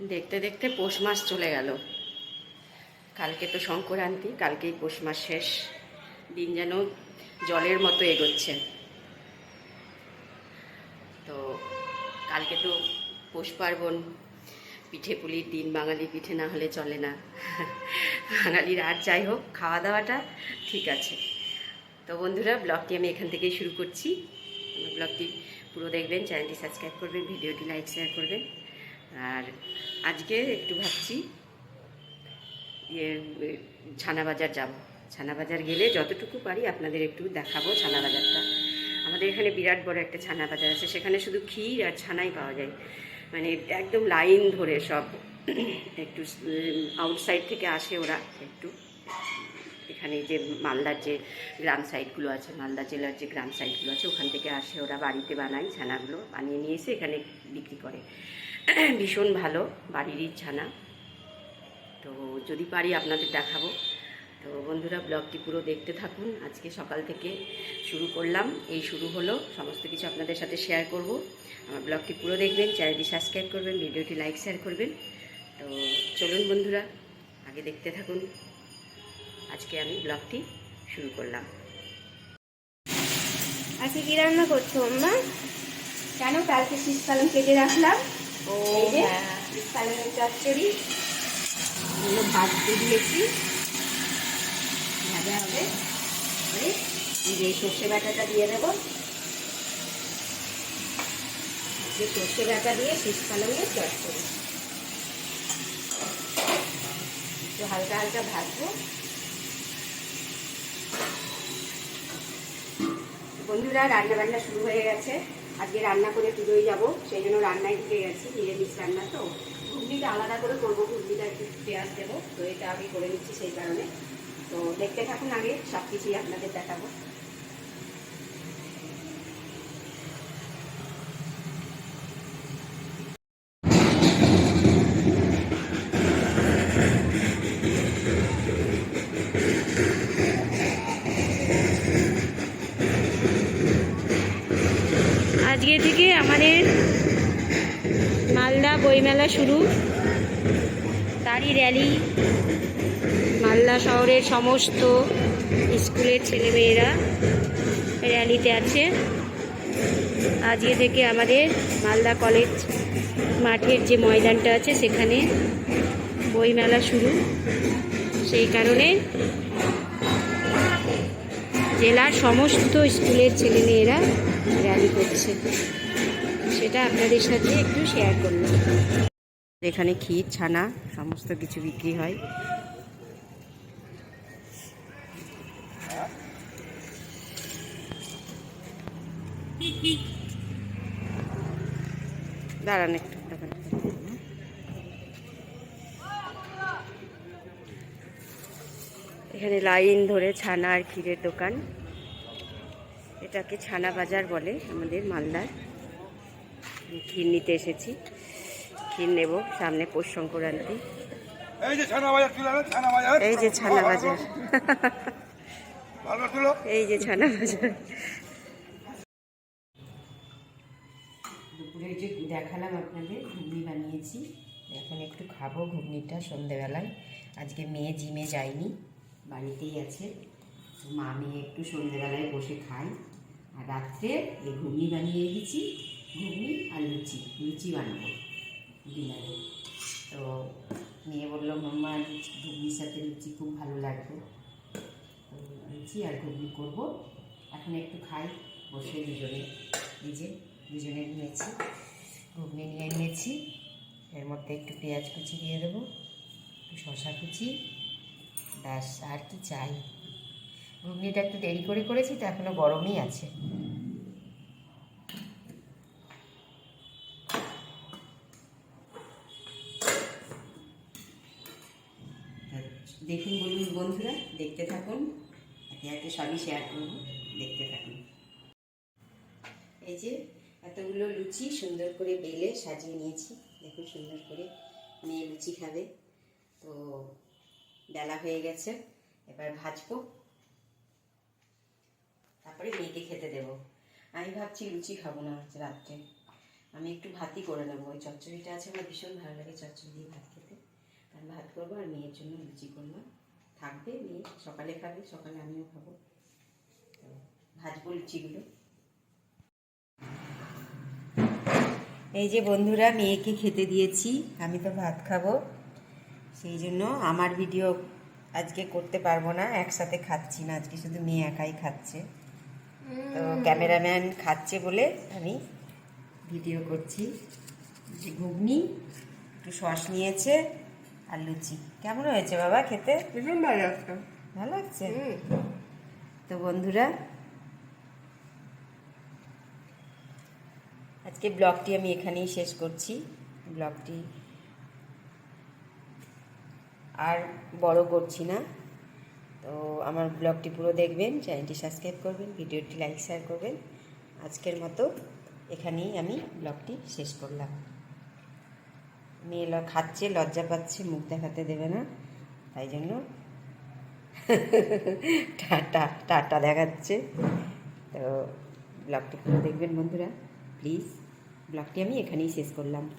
দেখতে দেখতে পৌষ মাস চলে গেল। কালকে তো সংক্রান্তি, কালকেই পৌষ মাস শেষ। দিন যেন জলের মতো এগোচ্ছে। তো কালকে তো পৌষ পার্বণ। পিঠে পুলির দিন বাঙালি পিঠে না হলে চলে না। বাঙালির আর যাই হোক খাওয়া দাওয়াটা ঠিক আছে। তো বন্ধুরা, ব্লগটি আমি এখান থেকেই শুরু করছি। ব্লগটি পুরো দেখবেন, চ্যানেলটি সাবস্ক্রাইব করবেন, ভিডিওটি লাইক, শেয়ার করবেন। আর আজকে একটু ভাবছি ইয়ে ছানা বাজার যাব। ছানা বাজার গেলে যতটুকু পারি আপনাদের একটু দেখাবো ছানা বাজারটা আমাদের এখানে বিরাট বড় একটা ছানা বাজার আছে, সেখানে শুধু ক্ষীর আর ছানাই পাওয়া যায়। মানে একদম লাইন ধরে সব। একটু আউটসাইড থেকে আসে ওরা একটু। এখানে যে মালদার যে গ্রাম সাইডগুলো আছে, মালদা জেলার যে গ্রাম সাইডগুলো আছে, ওখান থেকে আসে ওরা বাড়িতে বানায় ছানাগুলো, বানিয়ে নিয়ে এসে এখানে বিক্রি করে। ভীষণ ভালো বাড়িরই ছানা। তো যদি পারি আপনাদের দেখাবো। তো বন্ধুরা, ব্লগটি পুরো দেখতে থাকুন। আজকে সকাল থেকে শুরু করলাম। এই শুরু হলো। সমস্ত কিছু আপনাদের সাথে শেয়ার করব। আমার ব্লগটি পুরো দেখবেন চ্যানেলটি সাবস্ক্রাইব করবেন, ভিডিওটি লাইক শেয়ার করবেন। তো চলুন বন্ধুরা, আগে দেখতে থাকুন। আজকে আমি ব্লগটি শুরু করলাম। আজকে কি রান্না করছ আম্মা? কেন কালকে শীতকালম কেটে রাখলাম। ও শীতকালমের চচ্চড়ি। এগুলো ভাত দিয়ে দিয়েছি। ভাজা হবে। এবারে এই যে সর্ষে বাটাটা দিয়ে দেবো। যে সর্ষে বাটা দিয়ে শীতকালমের চচ্চড়ি। একটু হালকা হালকা ভাজবো। বন্ধুরা রান্না বান্না শুরু হয়ে গেছে। আজকে রান্না করে পুজোয় যাব, সেই জন্য রান্নায় ঢুকে গেছি, নিরামিষ রান্না তো। ঘুগনিটা আলাদা করে করব, ঘুগনিটা একটু পেঁয়াজ দেবো, তো এটা আমি করে নিচ্ছি সেই কারণে। তো দেখতে থাকুন আগে সব কিছুই আপনাদের দেখাবো। আজকে থেকে আমাদের মালদা বইমেলা শুরু। তারই র্যালি মালদা শহরের সমস্ত স্কুলের ছেলেমেয়েরা র্যালিতে আছে। আজকে থেকে আমাদের মালদা কলেজ মাঠের যে ময়দানটা আছে, সেখানে বইমেলা শুরু। সেই কারণে জেলার সমস্ত স্কুলের ছেলেমেয়েরা র্যালি সেটা আপনাদের সাথে একটু শেয়ার করলাম। এখানে ক্ষীর, ছানা, সমস্ত কিছু বিক্রি হয়। দাঁড়ান একটু। এখানে লাইন ধরে ছানা আর ক্ষীরের দোকান। এটাকে ছানা বাজার বলে আমাদের মালদার। ক্ষীর নিতে এসেছি। ক্ষীর নেব সামনে পৌষ সংক্রান্তি। এই যে ছানা বাজার এই যে ছানা বাজার। এই যে ছানা বাজার। দুপুরে যে দেখালাম আপনাদের ঘুগনি বানিয়েছি। এখন একটু খাব ঘুগনিটা সন্ধেবেলায়। আজকে মেয়ে জিমে যায়নি বাড়িতেই আছে। মা মেয়ে একটু সন্ধেবেলায় বসে খাই। আর রাত্রে এই ঘুগনি বানিয়ে রেখেছি, ঘুগনি আর লুচি লুচি বানাবো ডিনারে। তো মেয়ে বলল, মাম্মা, ঘুগনির সাথে লুচি খুব ভালো লাগবে। তো লুচি আর ঘুগনি করব। এখন একটু খাই, বসে দুজনে নিজে দুজনে নিয়েছি, ঘুগনি নিয়ে নিয়েছি। এর মধ্যে একটু পেঁয়াজ কুচি দিয়ে দেবো, একটু শশা কুচি, ব্যাস, আর কি চাই। ঘুগনিটা একটু দেরি করে করেছি, তো এখনও গরমই আছে। দেখুন, বলুন বন্ধুরা, দেখতে থাকুন। একে একে সবই শেয়ার করব, দেখতে থাকুন। এই যে এতগুলো লুচি সুন্দর করে বেলে সাজিয়ে নিয়েছি। দেখুন, সুন্দর করে মেয়ে লুচি খাবে। তো বেলা হয়ে গেছে, এবার ভাজবো। তারপরে মেয়েকে খেতে দেবো। আমি ভাবছি লুচি খাব না রাত্রে। আমি একটু ভাতই করে নেব। ওই চচ্চড়িটা আছে, আমার ভীষণ ভালো লাগে চচ্চড়ি দিয়ে ভাত খেতে। আমি ভাত করব আর মেয়ের জন্য লুচি করলাম থাকবে, মেয়ে সকালে খাবে, সকালে আমিও খাব। ভাজবো লুচিগুলো। এই যে বন্ধুরা, মেয়েকে খেতে দিয়েছি। আমি তো ভাত খাব। সেই জন্য আমার ভিডিও আজকে করতে পারব না। একসাথে খাচ্ছি না। আজকে শুধু মেয়ে একাই খাচ্ছে। তো ক্যামেরাম্যান খাচ্ছে বলে আমি ভিডিও করছি। যে ঘুগনি একটু সস নিয়েছে আর লুচি। কেমন হয়েছে বাবা খেতে? ভীষণ ভালো লাগতো ভালো লাগছে? তো বন্ধুরা আজকে ব্লগটি আমি এখানেই শেষ করছি। ব্লগটি আর বড় করছি না। তো আমার ব্লগটি পুরো দেখবেন, চ্যানেলটি সাবস্ক্রাইব করবেন, ভিডিওটি লাইক, শেয়ার করবেন। আজকের মতো এখানেই আমি ব্লগটি শেষ করলাম। মেয়ে ল- খাচ্ছে, লজ্জা পাচ্ছে, মুখ দেখাতে দেবে না, তাই জন্য টাটা টাটা দেখাচ্ছে। তো ব্লগটি পুরো দেখবেন বন্ধুরা, প্লিজ, ব্লগটি আমি এখানেই শেষ করলাম।